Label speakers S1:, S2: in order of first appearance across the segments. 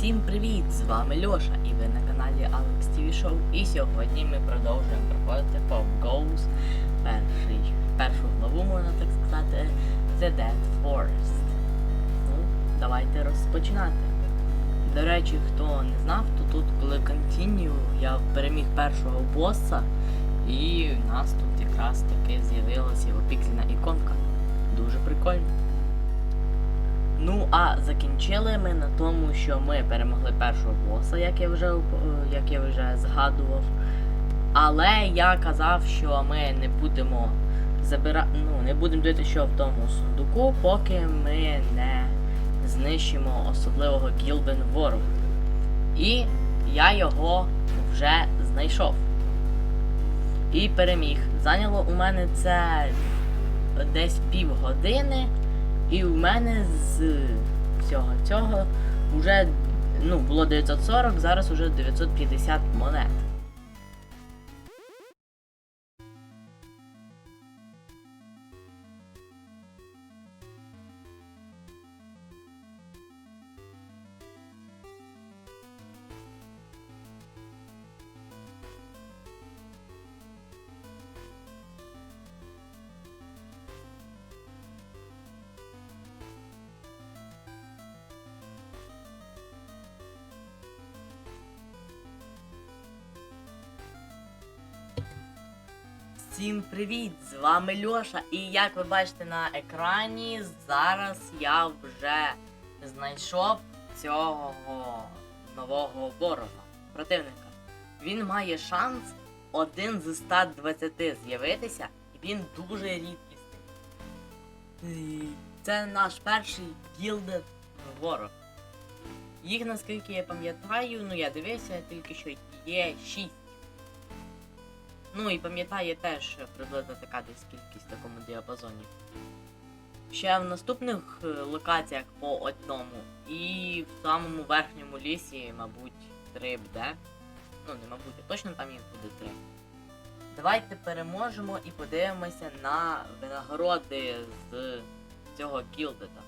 S1: Всім привіт! З вами Льоша і ви на каналі Alex TV Show. І сьогодні ми продовжуємо проходити по Ghost перший, першу главу, можна так сказати, The Dead Forest. Ну, давайте розпочинати. До речі, хто не знав, то тут, коли Continue, я переміг першого боса, і в нас тут якраз таки з'явилася його піксельна іконка. Дуже прикольно. Ну, а закінчили ми на тому, що ми перемогли першого боса, як я вже, е, як я вже згадував. Але я казав, що ми не будемо забира... ну, не будемо дивитися, що в тому сундуку, поки ми не знищимо особливого Гілбен ворога. І я його вже знайшов. І переміг. Зайняло у мене це десь півгодини. І у мене з всього цього вже ну, було 940, зараз уже 950 монет. Привіт! З вами Льоша. І як ви бачите на екрані, зараз я вже знайшов цього нового ворога, противника. Він має шанс один з 120 з'явитися, і він дуже рідкісний. Це наш перший гілдед ворог. Їх, наскільки я пам'ятаю, ну я дивився, тільки що є 6. Ну і пам'ятає теж приблизно така десь кількість в такому діапазоні. Ще в наступних е, локаціях по одному. І в самому верхньому лісі, мабуть, три буде. Ну, не мабуть, а точно там їх буде три. Давайте переможемо і подивимося на винагороди з цього кілдета.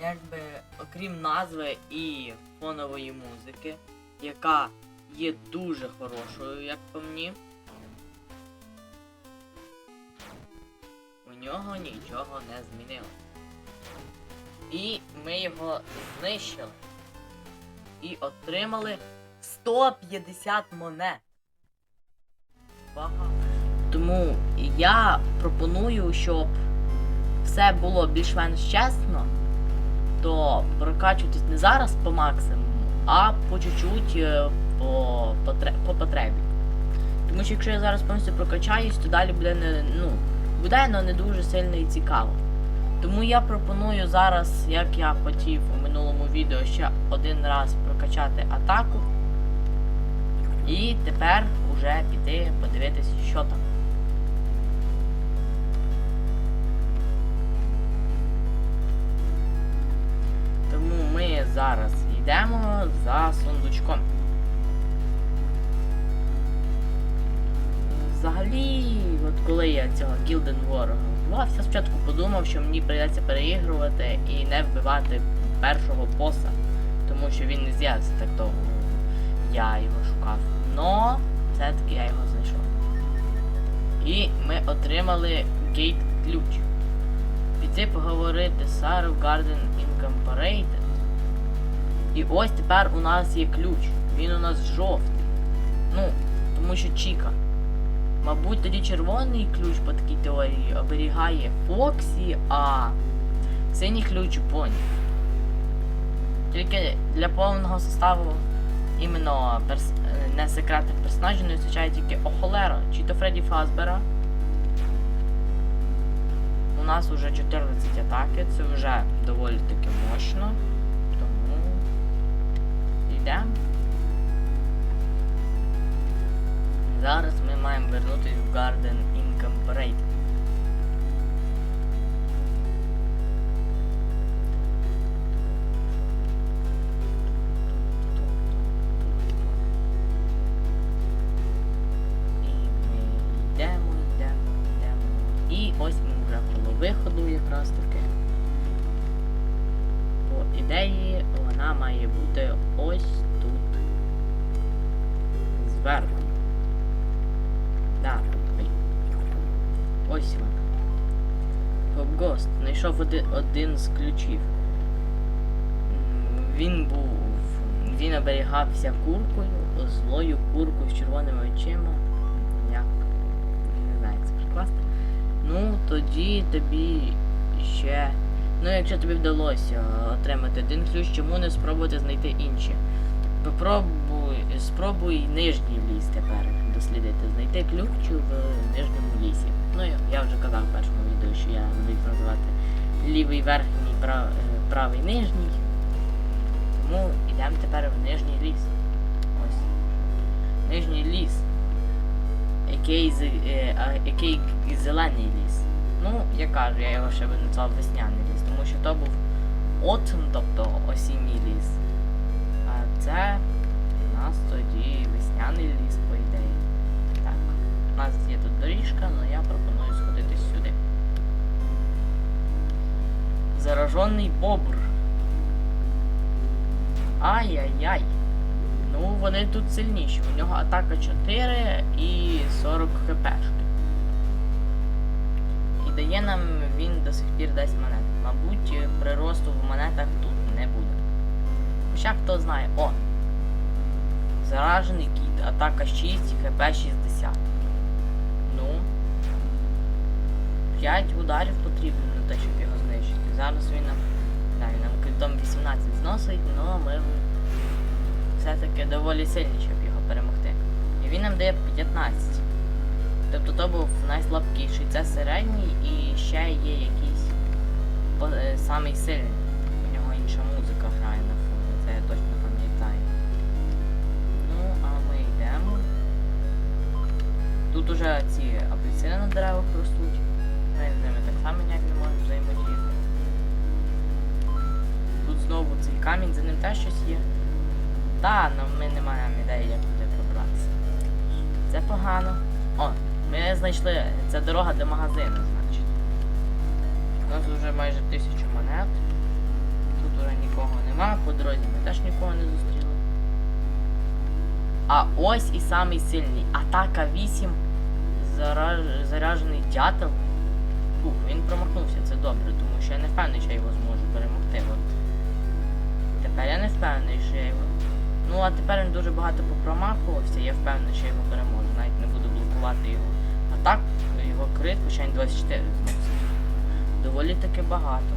S1: Якби, окрім назви і фонової музики, яка є дуже хорошою, як по мені. Нього нічого не змінилося. І ми його знищили. І отримали 150 монет. Багато. Тому я пропоную, щоб все було більш-менш чесно, то прокачуйтесь не зараз по максимуму, а по чуть-чуть е, по, потре- по потребі. Тому що якщо я зараз повністю прокачаюсь, то далі буде не, ну, буде, але не дуже сильно і цікаво. Тому я пропоную зараз, як я хотів у минулому відео, ще один раз прокачати атаку. І тепер уже піти подивитися, що там. Тому ми зараз йдемо за сундучком. Взагалі, от коли я цього Гілден ворога вбивався, спочатку подумав, що мені прийдеться переігрувати і не вбивати першого боса, тому що він не з'явився так довго. Я його шукав. Но все-таки я його знайшов. І ми отримали гейт ключ. Піти поговорити Сару Garden Incorporated. І ось тепер у нас є ключ. Він у нас жовтий. Ну, тому що Чіка. Мабуть, тоді червоний ключ по такій теорії оберігає Фоксі, а синій ключ Бонні. Тільки для повного составу іменно перс... не секретних персонажів не вистачає тільки Охолера, чи то Фредді Фазбера. У нас вже 14 атаки, це вже доволі таки мощно. Тому йдемо. Зараз ми маємо вернутися в Garden Incorporated. І червоними очима. Як? Не знаю, як це прикласти. Ну, тоді тобі ще. Ну, якщо тобі вдалося отримати один ключ, чому не спробувати знайти інші? Попробуй, спробуй нижній ліс тепер дослідити. Знайти ключ в нижньому лісі. Ну, я, вже казав в першому відео, що я буду називати лівий верхній, е, правий нижній. Тому йдемо тепер в нижній ліс. Нижній ліс. Який, е, який зелений ліс. Ну, я кажу, я його ще би назвав весняний ліс, тому що то був autumn, тобто осінній ліс. А це у нас тоді весняний ліс, по ідеї. Так, у нас є тут доріжка, але я пропоную сходити сюди. Заражений бобр. Ай-яй-яй. Ну, вони тут сильніші. У нього атака 4 і 40 хпшки. І дає нам він до сих пір дасть монет. Мабуть, приросту в монетах тут не буде. Хоча хто знає. О! Заражений кіт, атака 6, хп 60. Ну. 5 ударів потрібно на те, щоб його знищити. Зараз він нам. Да, він нам китом 18 зносить, але ми все-таки доволі сильні, щоб його перемогти. І він нам дає 15. Тобто то був найслабкіший. Це середній і ще є якийсь по- е, самий сильний. У нього інша музика грає на фоні, це я точно пам'ятаю. Ну, а ми йдемо. Тут уже ці апельсини на деревах ростуть. Ми з ними так само ніяк не можемо взаємодіяти. Тут знову цей камінь, за ним теж щось є. Та, ну ми не маємо ідеї, як туди пробратися. Це погано. О, ми знайшли. Це дорога до магазину, значить. У нас вже майже тисячу монет. Тут уже нікого нема, по дорозі ми теж нікого не зустріли. А ось і самий сильний. Атака 8. Зараж... Заряжений дятел. Ух, він промахнувся, це добре, тому що я не впевнений, що я його зможу перемогти. От. Тепер я не впевнений, що я його. Ну, а тепер він дуже багато попромахувався, я впевнений, що його переможу. Навіть не буду блокувати його. А так, його крит, хоча він 24 зносить. Доволі таки багато.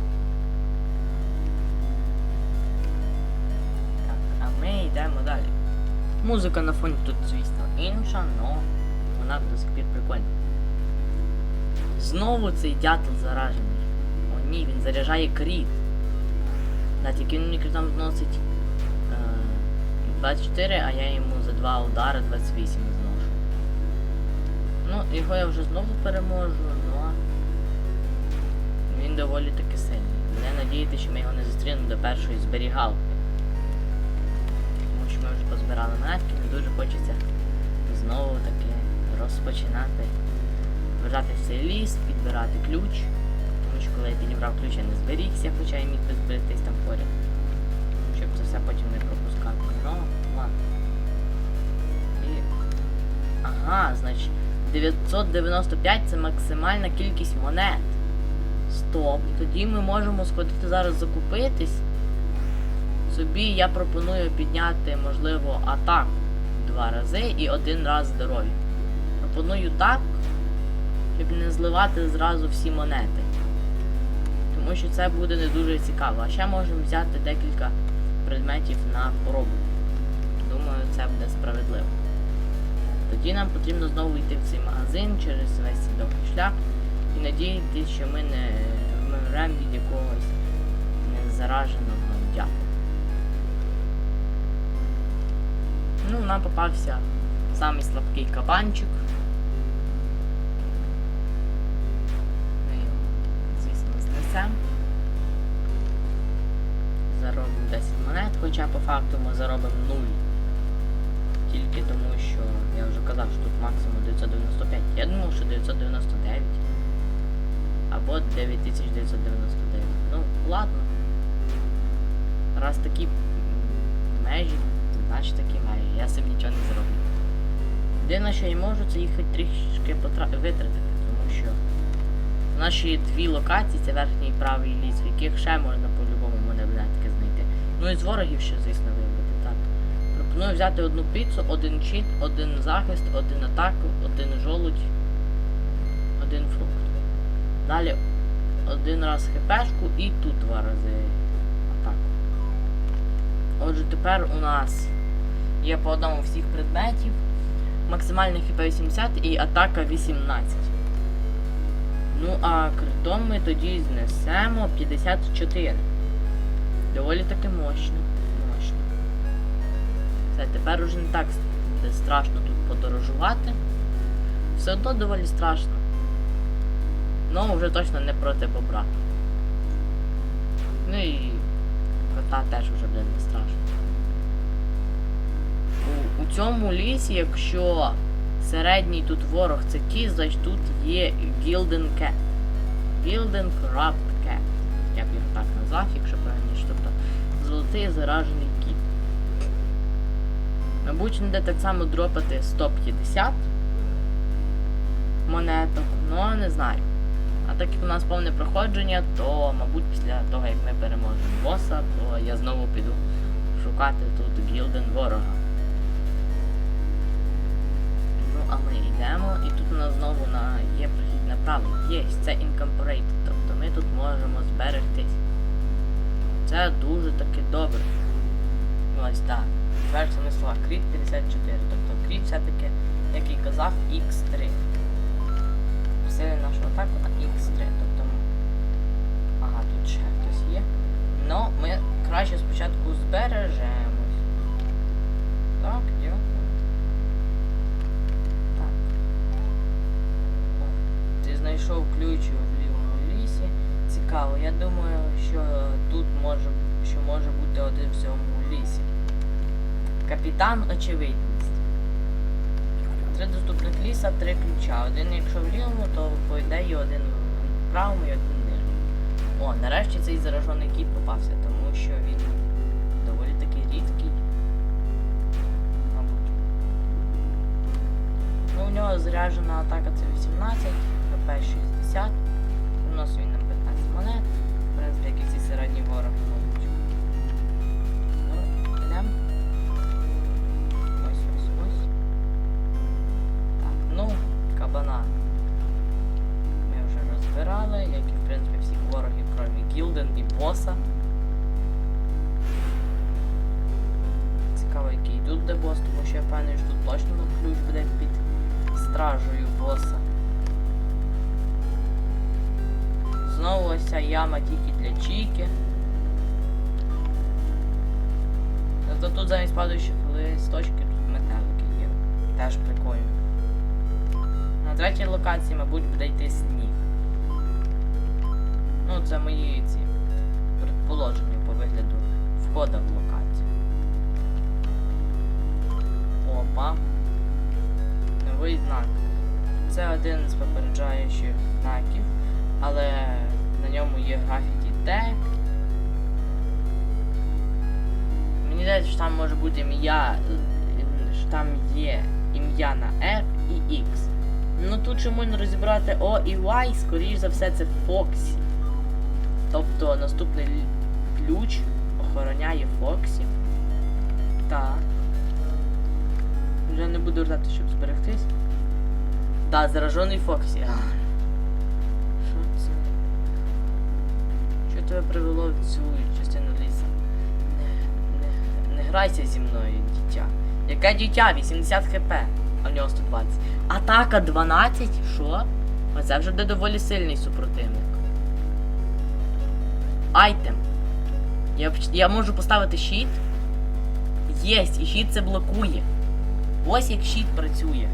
S1: Так, а ми йдемо далі. Музика на фоні тут, звісно, інша, але вона до сих пір прикольна. Знову цей дятел заражений. О ні, він заряджає кріт. Да, тільки він мені критом зносить 24, а я йому за два удари 28 зношу. Ну, його я вже знову переможу, але він доволі таки сильний. Мене надіяти, що ми його не зустрінемо до першої зберігалки. Тому що ми вже позбирали монетки, не дуже хочеться знову таки розпочинати збирати в цей ліс, підбирати ключ. Тому що коли я підібрав ключ, я не зберігся, хоча я міг би зберегтись там поряд. Щоб це все потім не пропускати. Ну. І... Ага, значить 995 це максимальна кількість монет. Стоп. Тоді ми можемо сходити зараз закупитись. Собі я пропоную підняти, можливо, атаку два рази і один раз здоров'я. Пропоную так, щоб не зливати зразу всі монети. Тому що це буде не дуже цікаво. А ще можемо взяти декілька предметів на поробу. Думаю, це буде справедливо. Тоді нам потрібно знову йти в цей магазин через весь довгий шлях і надіятися, що ми не вмремо від якогось незараженого дятла. Ну, нам попався самий слабкий кабанчик. Ми його, звісно, знесемо. Заробимо 10 монет, хоча по факту ми заробимо 0. Тільки тому, що я вже казав, що тут максимум 995. Я думав, що 999. Або 9999. Ну, ладно. Раз такі межі, значить такі маю. Я цим нічого не зроблю. Єдине, що я можу, це їх хоч трішки витратити, тому що наші дві локації, це верхній і правий ліс, в яких ще можна по-любому монетки знайти. Ну і з ворогів ще, звісно. Пропоную взяти одну піцу, один чіт, один захист, один атаку, один жолудь, один фрукт. Далі один раз хпшку і тут два рази атаку. Отже, тепер у нас є по одному всіх предметів. Максимальний хп 80 і атака 18. Ну, а критом ми тоді знесемо 54. Доволі таки мощно. Все, тепер уже не так буде страшно тут подорожувати. Все одно доволі страшно. Ну, вже точно не проти бобра. Ну і кота теж вже буде не страшно. У, у цьому лісі, якщо середній тут ворог це кіт, значить тут є Gilden Cat. Gilden Corrupt Cat. Я б його так назвав, якщо правильніше. Тобто золотий заражений. Мабуть, буде так само дропати 150 монеток, ну не знаю. А так як у нас повне проходження, то, мабуть, після того, як ми переможемо боса, то я знову піду шукати тут Гілден ворога. Ну, а ми йдемо, і тут у нас знову на... є прохід направо. Є, це Incorporated, тобто ми тут можемо зберегтись. Це дуже таки добре. Ось так. Звершені слова Кріт 54. Тобто Кріт все-таки, як і казав, X3 посилили нашу атаку на X3. Тобто. Ага, тут ще хтось є. Ну, ми краще спочатку збережемось. Так, дякую. Так. О, ти знайшов ключ в лівому лісі. Цікаво, я думаю, що тут може, що може бути один в цьому лісі. Капітан очевидність. Три доступних ліса, три ключа. Один якщо в лівому, то по ідеї один в правому і один нижньому. О, нарешті цей заражений кіт попався, тому що він доволі таки рідкий. Ну, у нього заряджена атака це 18, ХП 60. У він на 15 монет. В принципі, як і ці середні вороги, тільки. Тобто тут замість падаючих листочків тут метелики є. Теж прикольно. На третій локації, мабуть, буде йти сніг. Ну, це мої ці предположення по вигляду входа в локацію. Опа. Новий знак. Це один з попереджаючих знаків, але на ньому є графіті тег. Мені здається, що там може бути ім'я, е, що там є ім'я на F і X. Ну тут ще можна розібрати O і Y, скоріш за все, це Фоксі. Тобто наступний ключ охороняє Фоксі. Так. Вже не буду вертати, щоб зберегтись. Так, заражений Фоксі. Тебе привело в цю частину лісу? Не, не, не грайся зі мною, дитя. Яке дитя? 80 хп, а в нього 120. Атака 12? Що? Оце вже буде доволі сильний супротивник. Айтем. Я, я можу поставити щит. Єсть, і щит це блокує. Ось як щит працює.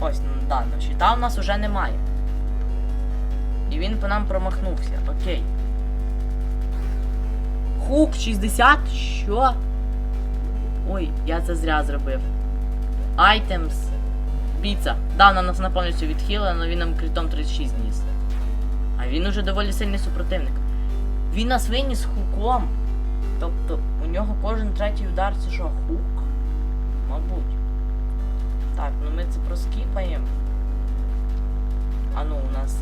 S1: Ось, ну да, ну щита у нас уже немає. І він по нам промахнувся. Окей. Хук 60? Що? Ой, я це зря зробив. Items. Піца. Да, вона нас на повністю відхилила, але він нам критом 36 ніс. А він уже доволі сильний супротивник. Він нас виніс хуком. Тобто У нього кожен третій удар це що, хук? Мабуть. Так, ну ми це проскіпаємо. А ну, у нас.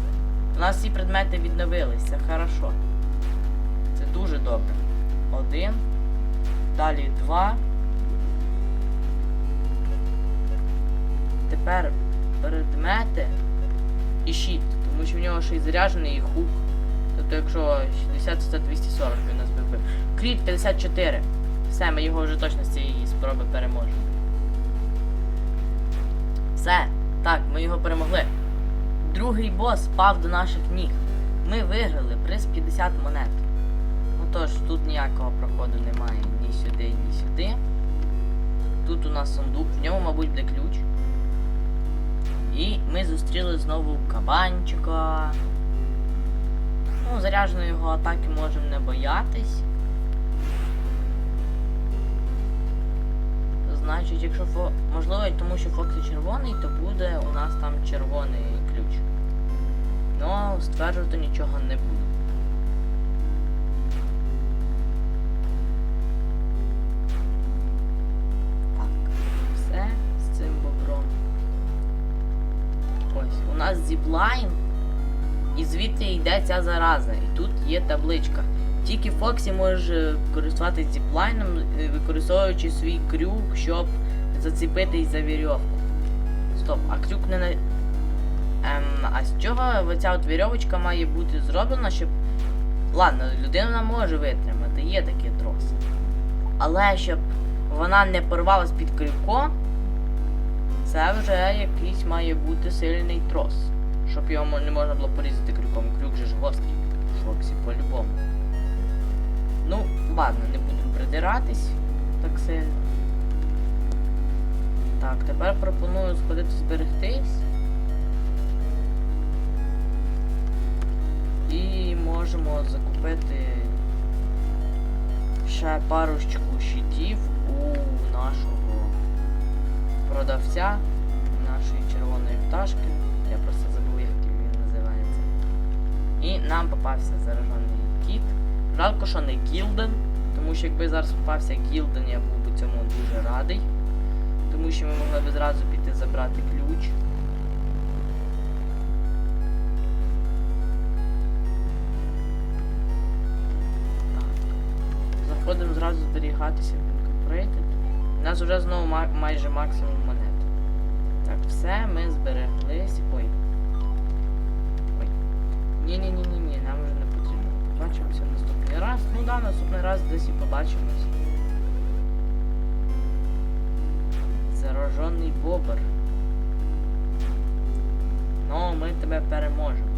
S1: У нас всі предмети відновилися, хорошо. Це дуже добре. Один. Далі два. Тепер предмети і щит. Тому що в нього ще й заряджений і хук. Тобто, якщо 60, то це 240 він нас вибив. Кріт 54. Все, ми його вже точно з цієї спроби переможемо. Все. Так, ми його перемогли. Другий бос впав до наших ніг. Ми виграли приз 50 монет. Отож, тут ніякого проходу немає ні сюди, ні сюди. Тут у нас сундук, в ньому, мабуть, буде ключ. І ми зустріли знову кабанчика. Ну, зарядженої його атаки можемо не боятись. Значить, якщо фо... можливо, тому що Фоксі червоний, то буде у нас там червоний Ну, стверджувати нічого не буду. Так, все з цим бобром. Ось, у нас зіплайн, і звідти йде ця зараза. І тут є табличка. Тільки Фоксі може користуватися зіплайном, е, використовуючи свій крюк, щоб зацепитись за вірьовку. Стоп, а крюк не на. Ем, а з чого оця от вірьовочка має бути зроблена, щоб. Ладно, людина може витримати, є такі троси. Але щоб вона не порвалась під крюком, це вже якийсь має бути сильний трос. Щоб його не можна було порізати крюком. Крюк же ж гострий. Фоксі по-любому. Ну, ладно, не будемо придиратись так сильно. Так, тепер пропоную сходити зберегтись. Можемо закупити ще парочку щитів у нашого продавця нашої червоної пташки. Я просто забув, як він називається. І нам попався заражений кіт. Жалко, що не Гілден, тому що якби зараз попався Гілден, я був би цьому дуже радий. Тому що ми могли б зразу піти забрати ключ. Заходимо зразу зберігатися в Incorporated. У нас вже знову ма- майже максимум монет. Так, все, ми збереглись. Ой. Ой. Ні-ні-ні-ні, нам вже не потрібно. Побачимося наступний раз. Ну да, наступний раз десь і побачимось. Заражений бобер. Ну, ми тебе переможемо.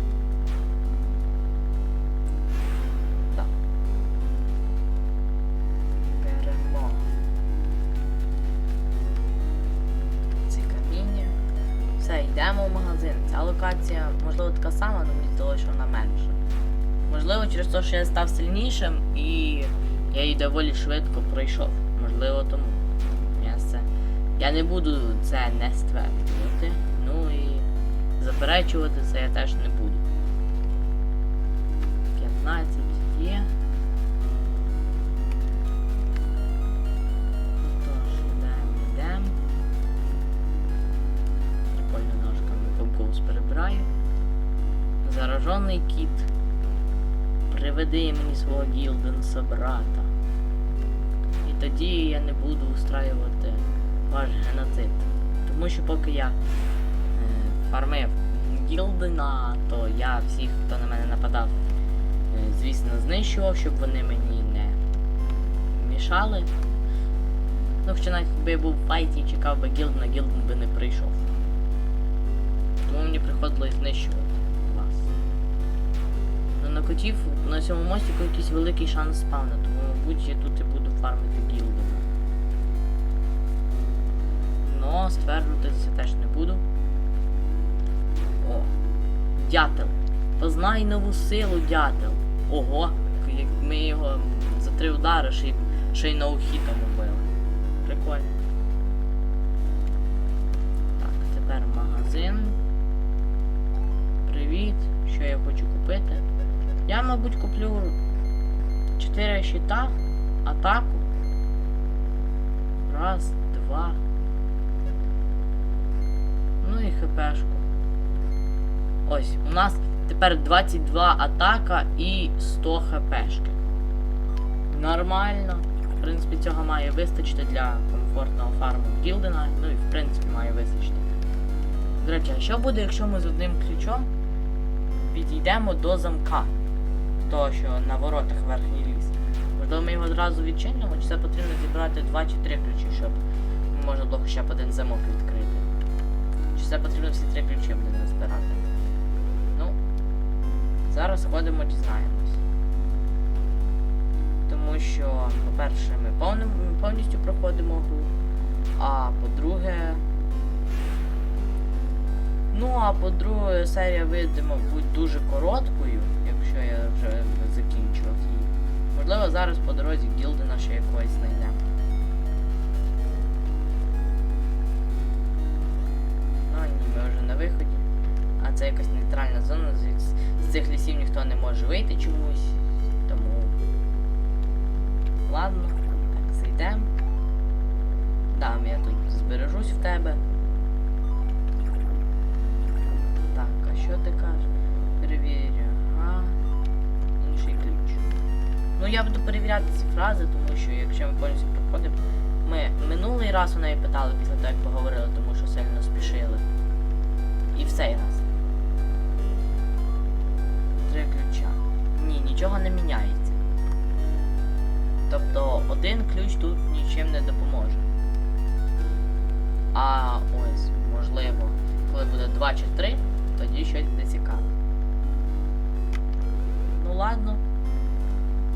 S1: Можливо, така сама, але мені здалося, що вона менша. Можливо, через те, що я став сильнішим і я її доволі швидко пройшов. Можливо, тому. Я це. Я не буду це не стверджувати. Ну і заперечувати це я теж не буду. 15 є. Заражений кіт. Приведи мені свого Гілденса брата. І тоді я не буду устраювати ваш геноцид. Тому що поки я е, фармив Гілдена, то я всіх, хто на мене нападав, е, звісно, знищував, щоб вони мені не мішали. Ну, хоча навіть якби я був в файті і чекав би Гілдена, Гілден би не прийшов. Тому мені приходилось знищувати на котів на цьому мостику якийсь великий шанс спавна, тому, мабуть, я тут і буду фармити Гілдена. Но стверджувати це теж не буду. О, дятел. Познай нову силу, дятел. Ого, як ми його за три удари ще й, ще й ноухітом убили. Прикольно. Так, тепер магазин. Привіт. Що я хочу купити? Я, мабуть, куплю 4 щита, атаку Раз, два. Ну і хпшку. Ось, у нас тепер 22 атака і 100 хпшки. Нормально. В принципі, цього має вистачити для комфортного фарму Гілдена. Ну і в принципі має вистачити. До речі, а що буде, якщо ми з одним ключом підійдемо до замка? Того, що на воротах верхній ліс. Можливо, ми його одразу відчинимо, чи це потрібно зібрати 2 чи 3 ключі, щоб можна було хоча б один замок відкрити. Чи це потрібно всі три ключі буде збирати? Ну, зараз ходимо, дізнаємось. Тому що, по-перше, ми повністю проходимо гру. А по-друге. Ну, а по-друге, серія вийде, мабуть, дуже короткою, закінчував її. Можливо, зараз по дорозі Гілдена ще якогось знайдемо. Ну ні, ми вже на виході. А це якась нейтральна зона, з, цих лісів ніхто не може вийти чомусь. Тому. Ладно, так, зайдемо. Дам, я тут збережусь в тебе. Так, а що ти кажеш? Перевірю. Ну я буду перевіряти ці фрази, тому що якщо ми повністю проходимо. Ми минулий раз у неї питали після того, як поговорили, тому що сильно спішили. І в цей раз. Три ключа. Ні, нічого не міняється. Тобто один ключ тут нічим не допоможе. А ось, можливо, коли буде 2 чи 3, тоді щось буде цікаве. Ну ладно.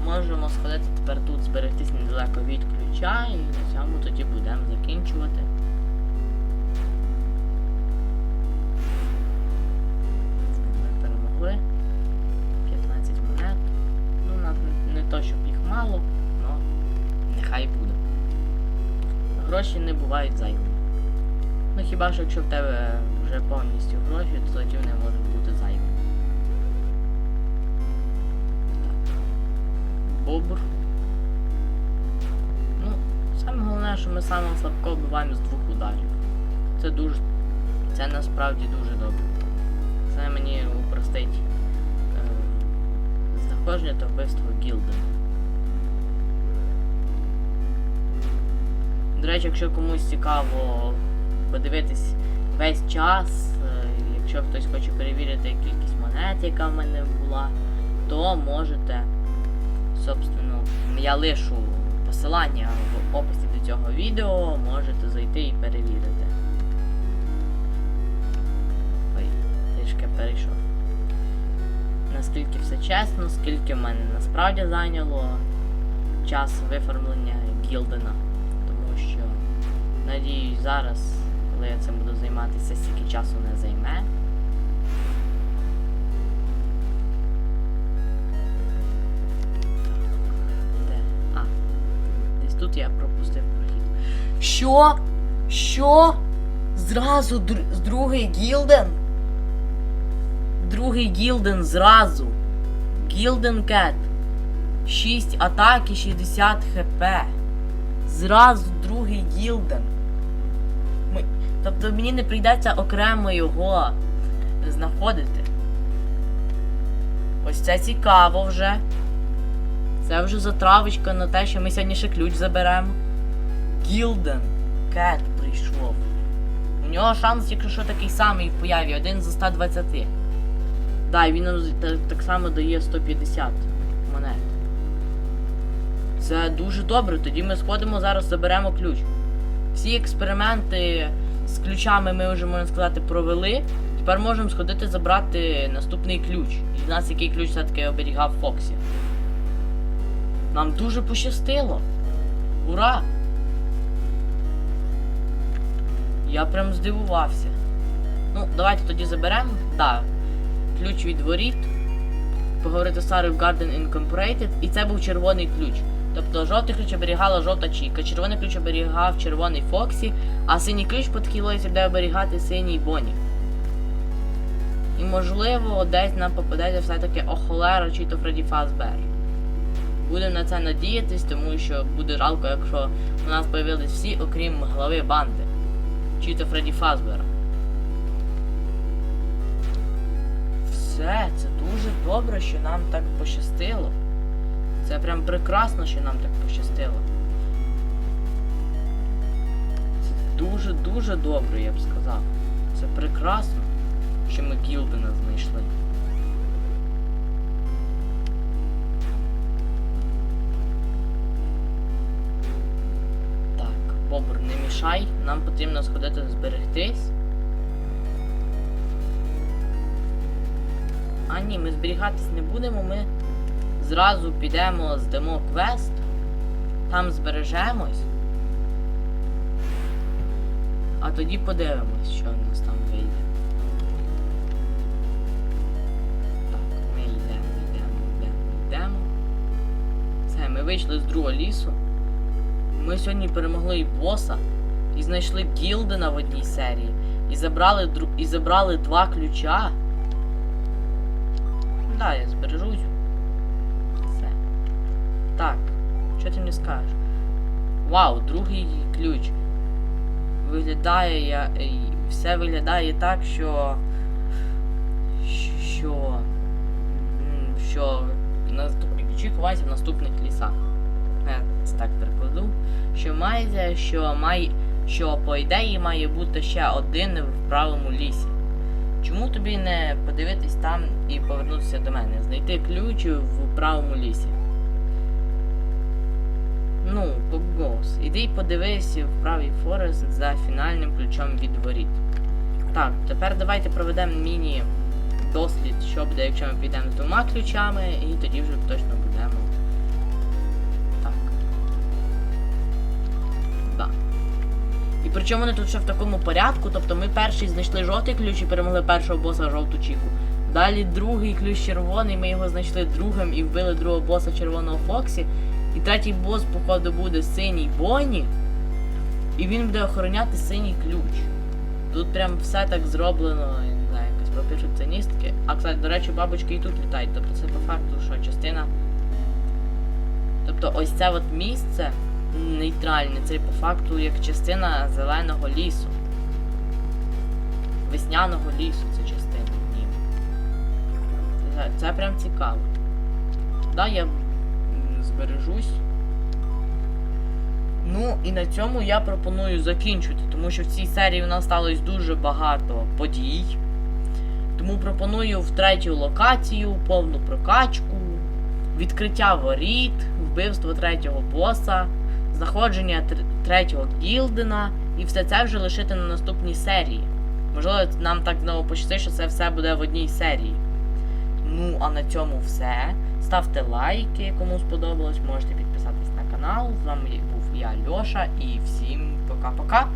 S1: Можемо сходити тепер тут, зберегтись недалеко від ключа і на цьому тоді будемо закінчувати. Ми перемогли. 15 монет. Ну, не то, щоб їх мало, але нехай буде. Гроші не бувають зайвими. Ну хіба що якщо в тебе вже повністю гроші, то тоді вони можуть бути Бобр. Ну, саме головне, що ми саме слабко вбиваємо з двох ударів. Це дуже. Це насправді дуже добре. Це мені упростить е, знаходження та вбивство Гілдена. До речі, якщо комусь цікаво подивитись весь час, е, якщо хтось хоче перевірити кількість монет, яка в мене була, то можете, собственно, я лишу посилання в описі до цього відео, можете зайти і перевірити. Ой, трішки перейшов. Наскільки все чесно, скільки в мене насправді зайняло час виформлення Гілдена. Тому що, надіюсь, зараз, коли я цим буду займатися, стільки часу не займе. Тут я пропустив прохід. Що? Що? Зразу др- другий Гілден? Другий Гілден зразу. Гілден Кет. 6 атаки, 60 хп. Зразу другий Гілден. Ми... Тобто мені не прийдеться окремо його знаходити. Ось це цікаво вже. Це вже затравочка на те, що ми сьогодні ще ключ заберемо. Гілден Кет прийшов. У нього шанс, якщо що такий самий в появі, один за 120. Да, він нам так само дає 150 монет. Це дуже добре. Тоді ми сходимо зараз, заберемо ключ. Всі експерименти з ключами ми вже, можна сказати, провели. Тепер можемо сходити забрати наступний ключ. І в нас який ключ все-таки оберігав Фоксі. Нам дуже пощастило. Ура! Я прям здивувався. Ну, давайте тоді заберемо. Да. Ключ від воріт. Поговорити з в Garden Incorporated. І це був червоний ключ. Тобто жовтий ключ оберігала жовта Чіка, червоний ключ оберігав червоний Фоксі, а синій ключ по такій логіці буде оберігати синій Бонні. І можливо десь нам попадеться все-таки Охолера чи то Фредді Фазбер. Будемо на це надіятись, тому що буде жалко, якщо у нас появились всі, окрім глави банди. Чи то Фредді Фазбера. Все, це дуже добре, що нам так пощастило. Це прям прекрасно, що нам так пощастило. Це дуже-дуже добре, я б сказав. Це прекрасно, що ми Гілдена знайшли. Бобр, не мішай, нам потрібно сходити зберегтись. А ні, ми зберігатись не будемо, ми зразу підемо, здамо квест, там збережемось. А тоді подивимось, що в нас там вийде. Так, ми йдемо, йдемо, йдемо, йдемо. Все, ми вийшли з другого лісу. Ми сьогодні перемогли і боса, і знайшли Гілдена в одній серії, і забрали, дру... і забрали два ключа. Да, я збережусь. Все. Так, що ти мені скажеш? Вау, другий ключ. Виглядає я. е, Все виглядає так, що. Що. Що наступні ключі ховаються в наступних лісах. Це так перекладу. Що мається, що має. Що по ідеї має бути ще один в правому лісі. Чому тобі не подивитись там і повернутися до мене? Знайти ключ в правому лісі. Ну, Бобгос, іди подивись в правий Форест за фінальним ключом від воріт. Так, тепер давайте проведемо міні-дослід, що буде, якщо ми підемо з двома ключами, і тоді вже точно будемо. Причому вони тут ще в такому порядку, тобто ми перший знайшли жовтий ключ і перемогли першого боса жовту чіку. Далі другий ключ червоний, ми його знайшли другим і вбили другого боса червоного Фоксі. І третій бос, походу, буде синій Бонні. І він буде охороняти синій ключ. Тут прям все так зроблено, не знаю, якось пропишуть циністки. А кстати, до речі, бабочки і тут літають. Тобто це по факту, що частина. Тобто ось це от місце нейтральне, це по факту як частина зеленого лісу. Весняного лісу це частина. Ні. Це, це прям цікаво. Да, я збережусь. Ну і на цьому я пропоную закінчити, тому що в цій серії у нас сталося дуже багато подій. Тому пропоную в третю локацію повну прокачку, відкриття воріт, вбивство третього боса, знаходження третього Гілдена і все це вже лишити на наступній серії. Можливо, нам так знову пощастить, що це все буде в одній серії. Ну, а на цьому все. Ставте лайки, кому сподобалось, можете підписатись на канал. З вами був я, Льоша, і всім пока-пока.